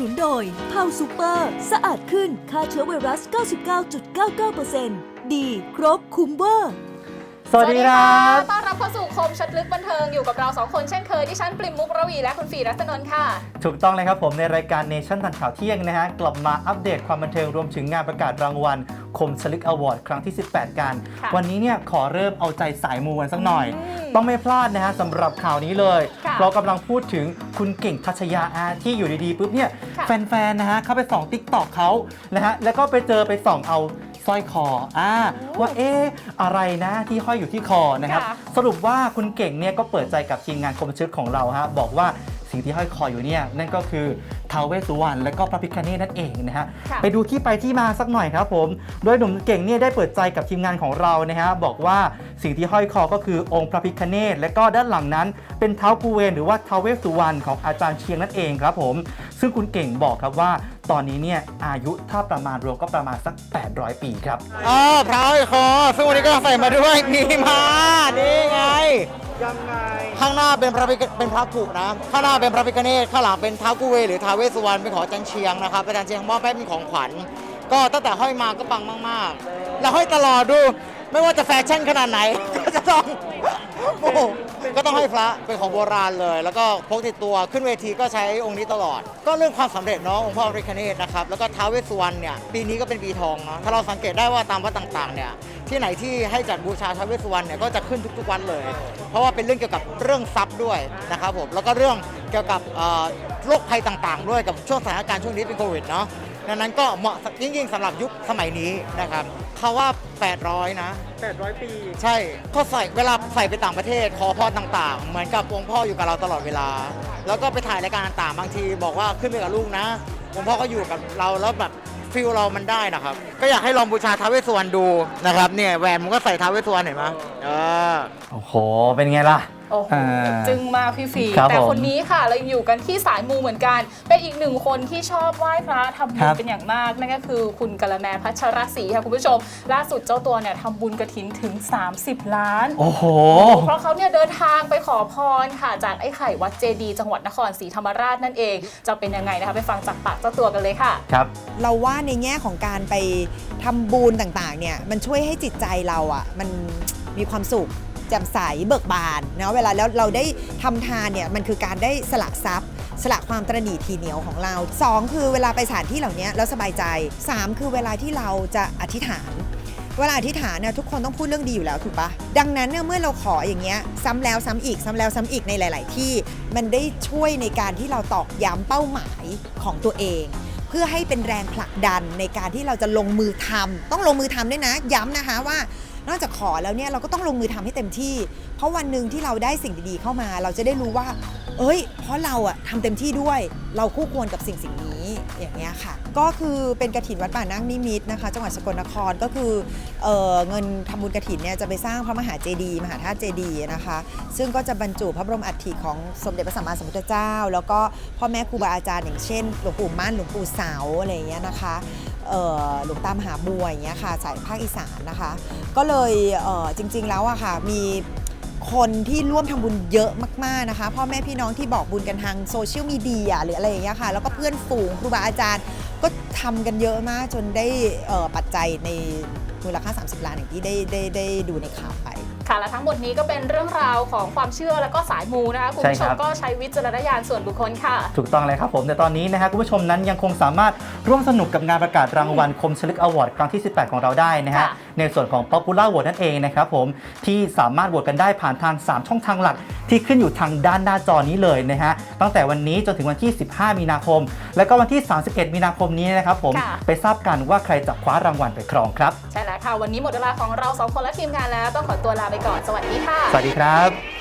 นุนโดยเ o าซูเปอร์ สะอาดขึ้นฆ่าเชื้อไวรัส 99.99%ดี ครบคุ้มเวอร์ สวัสดีครับ ต้อนรับ เข้าสู่คมชัดลึกบันเทิงอยู่กับเราสองคนเช่นเคยดิฉันปริมมุกระวีและคุณฟีรัตนนท์ค่ะ ถูกต้องเลยครับผมในรายการเนชั่นทันข่าวเที่ยงนะฮะกลับมาอัปเดตความบันเทิงรวมถึงงานประกาศรางวัลคมชลึกอวอร์ดครั้งที่ 18 กัน ค่ะวันนี้เนี่ยขอเริ่มเอาใจสายมูกันสักหน่อย อืมต้องไม่พลาดนะฮะสำหรับข่าวนี้เลย ค่ะเรากำลังพูดถึงคุณเก่งทัชยาอาที่อยู่ดีๆปุ๊บเนี่ยค่ะแฟนๆนะฮะเข้าไปส่องติ๊กตอกเขานะฮะแล้วก็ไปเจอไปส่องเอา สร้อยคออ่าว่าเอ๊ะอะไรนะที่ห้อยอยู่ที่คอนะครับ ค่ะ สรุปว่าคุณเก่งเนี่ยก็เปิดใจกับทีมงานคมชึกของเราฮะบอกว่า สิ่งที่ห้อยคออยู่เนี่ยนั่นก็คือท้าวเวสสุวรรณและก็พระพิคเนตนั่นเองนะฮะค่ะ ไปดูที่ไปที่มาสักหน่อยครับผม โดยหนุ่มเก่งเนี่ยได้เปิดใจกับทีมงานของเรานะฮะบอกว่าสิ่งที่ห้อยคอก็คือองค์พระพิคเนตและก็ด้านหลังนั้น เป็นเท้ากูเวนหรือว่าท้าวเวสสุวรรณของอาจารย์เชียงนั่นเองครับผม ซึ่งคุณเก่งบอกครับว่า ตอนนี้เนี่ยอายุถ้าประมาณรวมก็ประมาณสัก 800 ปีครับ อ๋อพระห้อยคอซึ่งวันนี้ก็ใส่มาด้วยมีมานี่ไง ยังไง ข้างหน้าเป็นพระพิฆเป็นพระผุนะ ข้างหน้าเป็นพระพิฆเนศข้างหลังเป็นท้าวกุเวหรือท้าวเวสสุวรรณเป็นของอาจารย์เชียงนะครับอาจารย์เชียงมอบให้เป็นของขวัญ ก็ตั้งแต่ห้อยมาก็ปังมากๆ แล้วห้อยตลอดดู ไม่ว่าจะแฟชั่นขนาดไหน ก็จะต้องโอ้โหก็ต้องให้พระเป็นของโบราณเลย แล้วก็พกติดตัวขึ้นเวทีก็ใช้องค์นี้ตลอด ก็เรื่องความสำเร็จเนาะองค์พ่อพระพิฆเนศนะครับแล้วก็ท้าวเวสสุวรรณเนี่ยปีนี้ก็เป็นปีทองเนาะถ้าเราสังเกตได้ว่าตามวัดต่างๆเนี่ย ที่ไหนที่ให้จัดบูชาท้าวเวสสุวรรณเนี่ยก็จะขึ้นทุกๆวันเลย เพราะว่าเป็นเรื่องเกี่ยวกับเรื่องทรัพย์ด้วยนะครับผมแล้วก็เรื่องเกี่ยวกับเอ่อโรคภัยต่างๆ ด้วยกับช่วงสถานการณ์ช่วงนี้เป็นโควิดเนาะดังนั้นก็เหมาะยิ่งๆสำหรับยุคสมัยนี้นะครับเขาว่า 800 นะ 800 ปี ใช่ก็ใส่เวลาใส่ไปต่างประเทศขอพรต่างๆ เหมือนกับองค์พ่ออยู่กับเราตลอดเวลา แล้วก็ไปถ่ายรายการต่างๆ บางทีบอกว่าขึ้นไปกับลูกนะองค์พ่อก็อยู่กับเราแล้วแบบ ฟิลเรามันได้นะครับ ก็อยากให้ลองบูชาท้าวเวสสุวรรณดูนะครับเนี่ยแหวนมันก็ใส่ท้าวเวสสุวรรณเห็นไหมเออ โอ้โห เป็นไงล่ะ โอ้โหอ่าจึงมากพี่ฟีครับแต่ผมคนนี้ค่ะเราอยู่กันที่สายมูเหมือนกันเป็นอีกหนึ่งคนที่ชอบไหว้พระทำบุครัญบ เป็นอย่างมากนั่นก็คือคุณกะละแมพัชรศรีค่ะคุณผู้ชม ล่าสุดเจ้าตัวเนี่ยทำบุญกระถินถึง 30 ล้าน โอ้โห เพราะเขาเนี่ยเดินทางไปขอพรค่ะจากไอ้ไข่วัดเจดีย์จังหวัดนครศรีธรรมราชนั่นเอง จะเป็นยังไงนะคะไปฟังจากปากเจ้าตัวกันเลยค่ะ ครับ เราว่าในแง่ของการไปทำบุญต่างๆ เนี่ย มันช่วยให้จิตใจเราอะ่ะ มันมีความสุข แจ่มใสเบิกบานเนาะเวลาแล้วเราได้ทำทานเนี่ยมันคือการได้สละทรัพย์ สละความตระหนี่ทีเหนียวของเรา 2 คือเวลาไปสถานที่เหล่านี้แล้วสบายใจ 3 คือเวลาที่เราจะอธิษฐานเวลาอธิษฐานเนี่ยทุกคนต้องพูดเรื่องดีอยู่แล้วถูกปะดังนั้นเนี่ยเมื่อเราขออย่างเงี้ยซ้ำแล้วซ้ำอีกซ้ำแล้วซ้ำอีกในหลาย ๆ ที่ มันได้ช่วยในการที่เราตอกย้ำเป้าหมายของตัวเอง เพื่อให้เป็นแรงผลักดันในการที่เราจะลงมือทำต้องลงมือทำด้วยนะ ย้ำนะคะว่า นอกจากขอแล้วเนี่ยเราก็ต้องลงมือทำให้เต็มที่ เพราะวันหนึ่งที่เราได้สิ่งดีๆเข้ามา เราจะได้รู้ว่า เอ้ย เพราะเราอะทำเต็มที่ด้วย เราคู่ควรกับสิ่งสิ่งนี้อย่างเงี้ยค่ะ ก็คือเป็นกระถินวัดป่านั่งนิมิตนะคะ จังหวัดสกลนครก็คือเออเงินทำบุญกระถินเนี่ยจะไปสร้างพระมหาเจดีย์มหาธาตุเจดีย์นะคะ ซึ่งก็จะบรรจุพระบรมอัฐิของสมเด็จพระสัมมาสัมพุทธเจ้า แล้วก็พ่อแม่ครูบาอาจารย์อย่างเช่นหลวงปู่มั่นหลวงปู่เสาอะไรอย่างเงี้ยนะคะ หลวงตามหาบัวอย่างเงี้ยค่ะสายภาคอีสานนะคะ ก็เลยเจริง ๆแล้วอะค่ะมีคนที่ร่วมทำบุญเยอะมากๆนะคะพ่อแม่พี่น้องที่บอกบุญกันทางโซเชียลมีเดียหรืออะไรอย่างเงี้ยค่ะ แล้วก็เพื่อนฝูงครูบาอาจารย์ ก็ทำกันเยอะมากจนได้ปัจจัยในมูลค่า 30 ล้านอย่างที่ได้ได้ได้ดูในข่าวไป ค่ะและทั้งหมดนี้ก็เป็นเรื่องราวของความเชื่อและก็สายมูนะคะคุณผู้ชใช่มครับก็ใช้วิจารณญาณส่วนบุคคลค่ะ ถูกต้องเลยครับผม แต่ตอนนี้นะฮะคุณผู้ชมนั้นยังคงสามารถร่วมสนุกกับงานประกาศรางวัลคมชลึกอวอร์ดครั้งที่ 18 ของเราได้นะฮะค่ะในส่วนของ Popular Vote นั่นเองนะครับผมที่สามารถโหวตกันได้ผ่านทาง 3 ช่องทางหลัก ที่ขึ้นอยู่ทางด้านหน้าจอนี้เลยนะฮะตั้งแต่วันนี้จนถึงวันที่ 15 มีนาคม และก็วันที่ 31 มีนาคมนี้นะครับผมค่ะไปทราบกันว่าใครจะคว้ารางวัลไปครองครับใช่แล้วค่ะวันนี้หมดเวลาของเราสองคนและทีมงานแล้วต้องขอตัวลาไปก่อน สวัสดีค่ะ สวัสดีครับ